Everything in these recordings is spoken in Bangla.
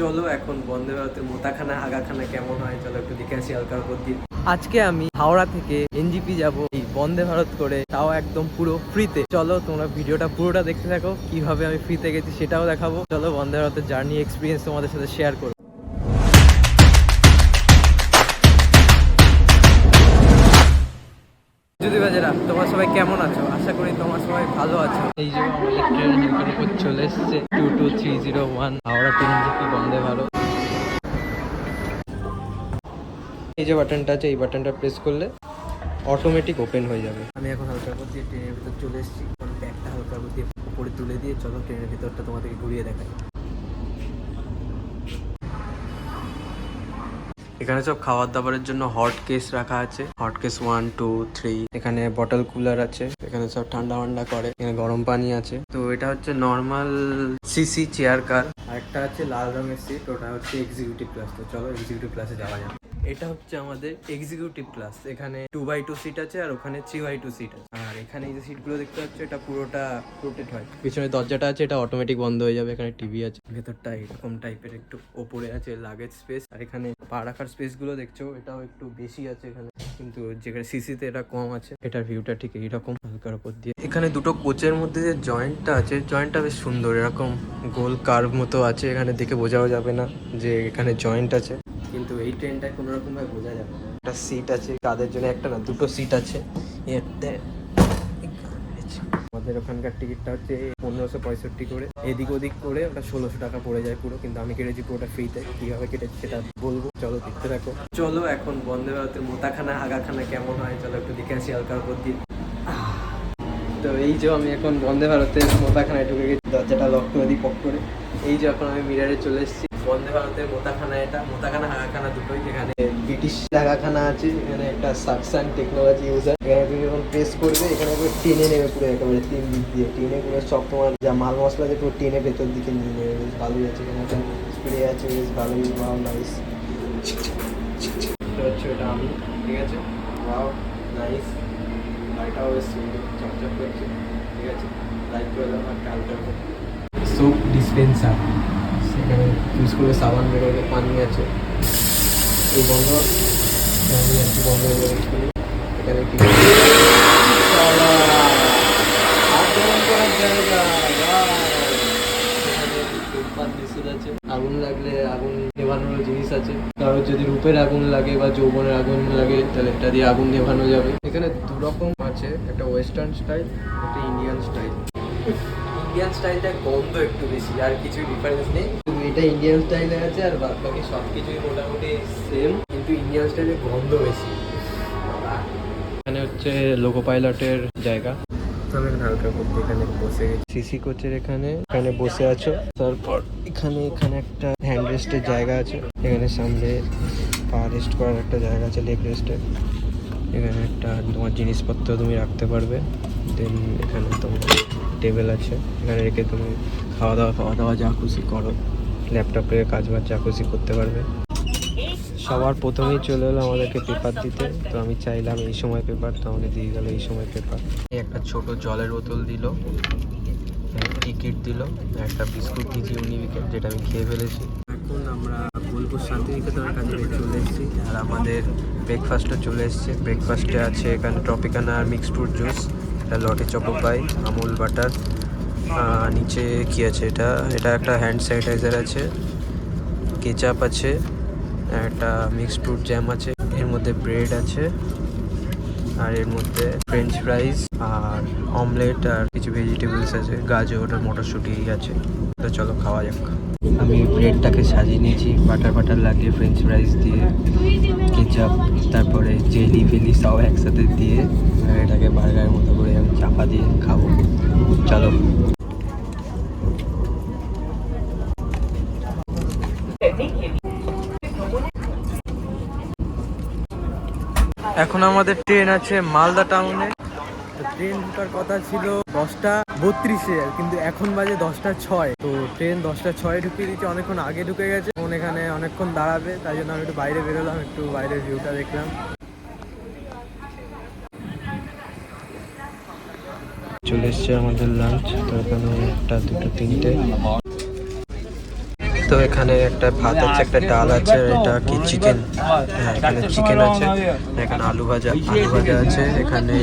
চলো এখন বন্দে ভারতের মোতাখানা, আগাখানা কেমন হয়? চলো একটু দেখে আসি হালকার দিয়ে আজকে আমি হাওড়া থেকে এনজিপি যাব। এই বন্দে ভারত করে, তাও একদম পুরো ফ্রিতে চলো তোমরা ভিডিওটা পুরোটা দেখতে থাকো, কীভাবে আমি ফ্রিতে গেছি সেটাও দেখাবো। চলো বন্দে ভারতের জার্নি এক্সপিরিয়েন্স তোমাদের সাথে শেয়ার করব। এই যে আমাদের ট্রেন হালকার উপর চলে এসেছে two two three zero one Howrah train GP Vande Bharat. এই যে বাটনটা আছে এই বাটনটা প্রেস করলে অটোমেটিক ওপেন হয়ে যাবে। আমি এখন হালকার উপর দিয়ে ট্রেনের ভিতর চলে এসেছি। এখন ব্যাগটা হালকার উপর দিয়ে উপরে তুলে দিয়ে চলো ট্রেনের ভিতরটা তোমাদেরকে ঘুরিয়ে দেখাই। এখানে সব খাবার দাবারের জন্য হট কেস রাখা আছে। Hot case one two three এখানে বটল কুলার আছে। এখানে সব ঠান্ডা ঠান্ডা করে, এখানে গরম পানি আছে। তো এটা হচ্ছে নর্মাল সিসি চেয়ার কার আর একটা আছে লাল রঙের সিট ওটা হচ্ছে এক্সিকিউটিভ ক্লাস তো চলো এক্সিকিউটিভ ক্লাসে যাওয়া যাক। এটা হচ্ছে আমাদের এক্সিকিউটিভ ক্লাস এখানে টু বাই টু সিট আছে আর ওখানে থ্রি বাই টু সিট আছে। আর এখানে এই যে সিটগুলো দেখতে পাচ্ছ এটা পুরোটা রোটেট হয়। পিছনে দরজাটা আছে এটা অটোমেটিক বন্ধ হয়ে যাবে এখানে টিভি আছে। ভেতরটা এরকম টাইপের একটু ওপরে আছে লাগেজ স্পেস আর এখানে পা রাখার স্পেসগুলো দেখছ এটাও একটু বেশি আছে এখানে। কিন্তু যেখানে সিসিতে এটা কম আছে। এটার ভিউটা ঠিক এইরকম হালকার উপর দিয়ে। এখানে দুটো কোচের মধ্যে যে জয়েন্টটা আছে জয়েন্টটা বেশ সুন্দর। এরকম গোল কার্ভ মতো আছে এখানে দেখে বোঝাও যাবে না যে এখানে জয়েন্ট আছে। কিন্তু এই ট্রেনটা কোনো রকম ভাবে বোঝা যাবে না। একটা সিট আছে তাদের জন্য? একটা না দুটো সিট আছে। আমাদের ওখানকার টিকিটটা হচ্ছে পনেরোশো পঁয়ষট্টি করে। এদিক ওদিক করে ওটা ষোলোশো টাকা পড়ে যায় পুরো কিন্তু আমি কেটেছি পুরোটা ফ্রিতে কীভাবে কেটেছি সেটা বলব? চলো দেখতে থাকো। চলো এখন বন্দে ভারতের মোতাখানা আগাখানা কেমন হয়? চলো একটু দেখে আসি হালকার দিয়ে। তো এই যে আমি এখন বন্দে ভারতের মোতাখানায় ঢুকে গেছি। দরজাটা লক করে দিই পক করে। এই যে এখন আমি মিরারে চলে এসেছি। বন্দে ভারতের মোতাখানা এটা মোতাখানা হাগাখানা দুটোই এখানে ব্রিটিশ হাগাখানা আছে এখানে একটা সাকসান টেকনোলজি ইউজার এখানে তুমি যখন প্রেস করবে এখানে পুরো টেনে নেবে পুরো একেবারে তিন দিক দিয়ে। টেনে পুরো সব তোমার যা মাল মশলা আছে পুরো টেনে ভেতর দিকে নিয়ে নেবে বেশ ভালোই আছে। এখানে একটা স্প্রে আছে বেশ ভালোই ওয়াও নাইস এটা হচ্ছে এটা আমি ঠিক আছে? ওয়াও নাইস লাইটটাও বেশ চকচক করছে ঠিক আছে? লাইট করে দেওয়া একটা হালকা সোপ ডিসপেন্সার সেখানে ইউজ করলে সাবান বেরোবে পানি আছে এই বন্ধ আমি বন্ধ। এখানে কি করার জায়গা, wow! এখানে আছে। আগুন লাগলে আগুন নেভানোর জিনিস আছে কারোর যদি রূপের আগুন লাগে বা যৌবনের আগুন লাগে তাহলে এটা দিয়ে আগুন নেভানো যাবে এখানে দু রকম আছে একটা ওয়েস্টার্ন স্টাইল একটা ইন্ডিয়ান স্টাইল ইন্ডিয়ান স্টাইলটা গন্ধ একটু বেশি আর কিছু ডিফারেন্স নেই এটা ইন্ডিয়ান স্টাইলে আছে আর বাদ বাকি সব কিছুই মোটামুটি সেম কিন্তু ইন্ডিয়ান স্টাইলে গন্ধ বেশি। এখানে হচ্ছে লোকো পাইলটের জায়গা। আমি এখন হালকা করতে এখানে বসে গেছি। সিসি কোচের এখানে এখানে বসে আছো। তারপর এখানে এখানে একটা হ্যান্ড রেস্টের জায়গা আছে। এখানে সামনে পা রেস্ট করার একটা জায়গা আছে লেগ রেস্টের এখানে একটা তোমার জিনিসপত্র তুমি রাখতে পারবে। দেন এখানে তোমার টেবিল আছে। এখানে রেখে তুমি খাওয়া দাওয়া খাওয়া দাওয়া যা খুশি করো। ল্যাপটপে কাজ বাজ খুশি করতে পারবে। সবার প্রথমেই চলে এলো আমাদেরকে পেপার দিতে। তো আমি চাইলাম এই সময় পেপার তো আমাকে দিয়ে গেল এই সময় পেপার একটা ছোট জলের বোতল দিল টিকিট দিল, একটা বিস্কুট দিয়েছি ইউনিবিকেট যেটা আমি খেয়ে ফেলেছি। এখন আমরা বোলপুর শান্তিনিকেতনের কাছে চলে এসেছি, আর আমাদের ব্রেকফাস্টও চলে এসেছে। ব্রেকফাস্টে আছে এখানে ট্রপিকানা আর মিক্সড ফ্রুট জুস একটা লটে চকো পাই আমুল বাটার নিচে কি আছে? এটা এটা একটা হ্যান্ড স্যানিটাইজার আছে কেচাপ আছে, একটা মিক্সড ফ্রুট জ্যাম আছে, এর মধ্যে ব্রেড আছে, আর এর মধ্যে ফ্রেঞ্চ ফ্রাইস আর অমলেট আর কিছু ভেজিটেবলস আছে, গাজর, আর মটরশুঁটি আছে। তো চলো খাওয়া যাক। আমি ব্রেডটাকে সাজিয়ে নিয়েছি বাটার বাটার লাগিয়ে ফ্রেঞ্চ ফ্রাইস দিয়ে কেচাপ তারপরে জেলি ফেলি সব একসাথে দিয়ে এটাকে বার্গারের মতো করে আমি চাপা দিয়ে খাব। চলো। এখন আমাদের ট্রেন আছে মালদা টাউনে। ট্রেন ঢোকার কথা ছিল দশটা বত্রিশে কিন্তু এখন বাজে দশটা ছয়। তো ট্রেন দশটা ছয় ঢুকিয়ে দিচ্ছে অনেকক্ষণ আগে ঢুকে গেছে। এখন এখানে অনেকক্ষণ দাঁড়াবে, তাই জন্য আমি একটু বাইরে বেরোলাম, একটু বাইরের ভিউটা দেখলাম। চলে এসছে আমাদের লাঞ্চ তো এখানে একটা, দুটো, তিনটে। তো এখানে একটা ভাত আছে, একটা ডাল আছে, এটা কি চিকেন হ্যাঁ এখানে চিকেন আছে, এখানে আলু ভাজা আলু ভাজা আছে, এখানে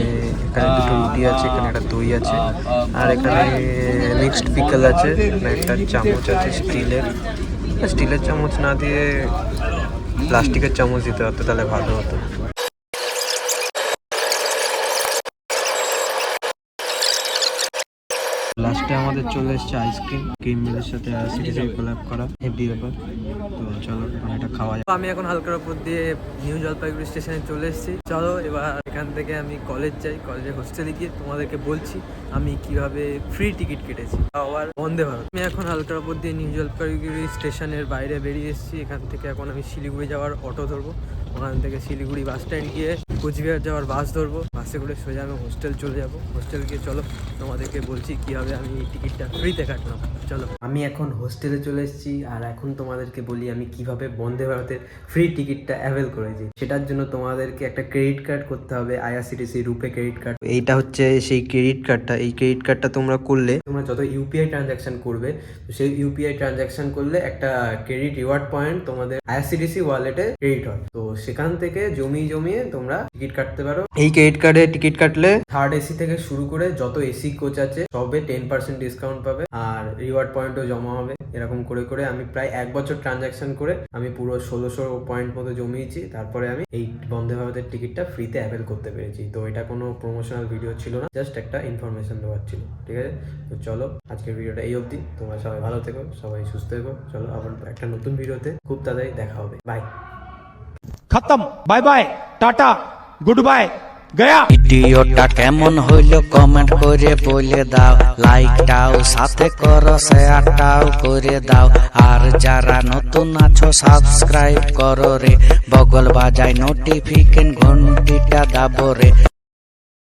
এখানে দুটো রুটি আছে, এখানে একটা দই আছে, আর এখানে মিক্সড পিকল আছে, এখানে একটা চামচ আছে স্টিলের। স্টিলের চামচ না দিয়ে প্লাস্টিকের চামচ দিতে হতো, তাহলে ভালো হতো। লাস্টে আমাদের চলে এসেছে আইসক্রিম ক্রিম মিলের সাথে করা হেভি ব্যাপার। তো চলো এটা খাওয়া যাক। আমি এখন হালকার উপর দিয়ে নিউ জলপাইগুড়ি স্টেশনে চলে এসেছি। চলো, এবার এখান থেকে আমি কলেজ যাই। কলেজে হোস্টেলে গিয়ে তোমাদেরকে বলছি, আমি কীভাবে ফ্রি টিকিট কেটেছি। আবার বন্দে ভারত। আমি এখন হালকার উপর দিয়ে নিউ জলপাইগুড়ি স্টেশনের বাইরে বেরিয়ে এসেছি। এখান থেকে এখন আমি শিলিগুড়ি যাওয়ার অটো ধরবো। ওখান থেকে শিলিগুড়ি বাস স্ট্যান্ড গিয়ে কোচবিহার যাওয়ার বাস ধরবো। বাসে করে সোজা আমি হোস্টেল চলে যাব। হোস্টেল গিয়ে চলো তোমাদেরকে বলছি কীভাবে আমি টিকিটটা ফ্রিতে কাটলাম। চলো। আমি এখন হোস্টেলে চলে এসেছি আর এখন তোমাদেরকে বলি আমি কীভাবে বন্দে ভারতের ফ্রি টিকিটটা অ্যাভেল করেছি। সেটার জন্য তোমাদেরকে একটা ক্রেডিট কার্ড করতে হবে আইআরসিটিসি রুপে ক্রেডিট কার্ড এইটা হচ্ছে সেই ক্রেডিট কার্ডটা এই ক্রেডিট কার্ডটা তোমরা করলে, তোমরা যত ইউপিআই ট্রানজাকশন করবে, সেই ইউপিআই ট্রানজাকশন করলে একটা ক্রেডিট রিওয়ার্ড পয়েন্ট তোমাদের আইআরসিটিসি ওয়ালেটে ক্রেডিট হয়। তো সেখান থেকে জমিয়ে জমিয়ে তোমরা টিকিট কাটতে পারো। এই ক্রেডিট কার্ডে টিকিট কাটলে থার্ড এসি থেকে শুরু করে যত এসি কোচ আছে, সবে টেন পার্সেন্ট ডিসকাউন্ট পাবে। আর রিওয়ার্ড রিওয়ার্ড পয়েন্টও জমা হবে, এরকম করে করে আমি প্রায় এক বছর ট্রানজ্যাকশন করে আমি পুরো ষোলোশো পয়েন্ট মতো জমিয়েছি, তারপরে আমি এই বন্ধে ভারতের টিকিটটা ফ্রিতে অ্যাভেল করতে পেরেছি। তো এটা কোনো প্রমোশনাল ভিডিও ছিল না জাস্ট একটা ইনফরমেশন দেওয়ার ছিল, ঠিক আছে? তো চলো, আজকের ভিডিওটা এই অবধি। তোমরা সবাই ভালো থেকো, সবাই সুস্থ থেকো। চলো আবার একটা নতুন ভিডিওতে খুব তাড়াতাড়ি দেখা হবে। বাই খতম bye bye tata good bye गया ভিডিওটা কেমন হইল কমেন্ট করে বলে দাও। লাইকটাও সাথে করো শেয়ারটাও করে দাও। আর যারা নতুন আছো সাবস্ক্রাইব করো রে। বগল বাজায় নোটিফিকেশন ঘন্টিটা দাবো রে।